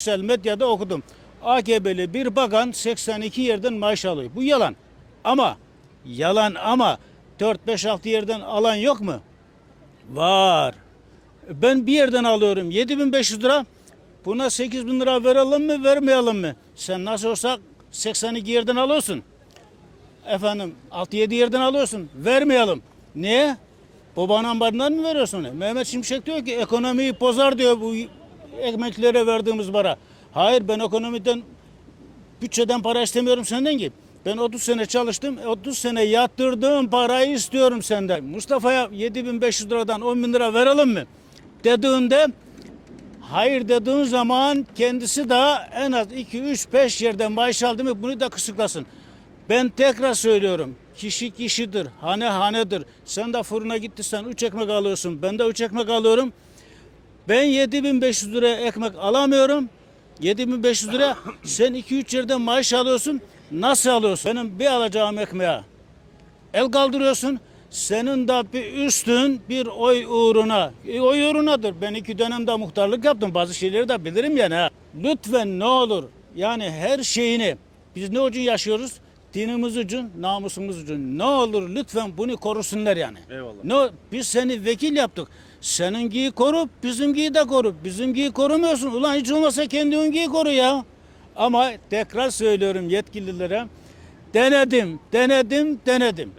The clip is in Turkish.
sosyal medyada okudum. AKP'li bir bakan 82 yerden maaş alıyor. Bu yalan. Ama yalan ama 4-5-6 yerden alan yok mu? Var. Ben bir yerden alıyorum 7500 lira. Buna 8000 lira verelim mi vermeyelim mi? Sen nasıl olsa 82 yerden alıyorsun. Efendim 6-7 yerden alıyorsun. Vermeyelim. Niye? Babanın ambarından mı veriyorsun? Mehmet Şimşek diyor ki ekonomiyi bozar diyor bu emeklilere verdiğimiz para. Hayır ben ekonomiden bütçeden para istemiyorum senden ki. Ben 30 sene çalıştım. 30 sene yatırdığım parayı istiyorum senden. Mustafa'ya 7500 liradan 10 bin lira verelim mi? Dediğinde hayır dediğin zaman kendisi daha en az 2, 3, 5 yerden maaş aldı mı bunu da kısıklasın. Ben tekrar söylüyorum. Kişi kişidir, hane hanedir. Sen de fırına gittiysen 3 ekmek alıyorsun. Ben de 3 ekmek alıyorum. Ben 7500 liraya ekmek alamıyorum. 7500 lira sen 2-3 yerden maaş alıyorsun. Nasıl alıyorsun? Benim bir alacağım ekmeğe el kaldırıyorsun. Senin de bir üstün bir oy uğruna. E, oy uğrunadır. Ben iki dönemde muhtarlık yaptım. Bazı şeyleri de bilirim yani. Ha. Lütfen ne olur yani her şeyini biz ne için yaşıyoruz? Dinimiz için, namusumuz için. Ne olur lütfen bunu korusunlar yani. Eyvallah. Ne, biz seni vekil yaptık. Seninkiyi koru, bizimkiyi de koru. Bizimkiyi korumuyorsun. Ulan hiç olmazsa kendinkiyi koru ya. Ama tekrar söylüyorum yetkililere. Denedim, denedim, denedim.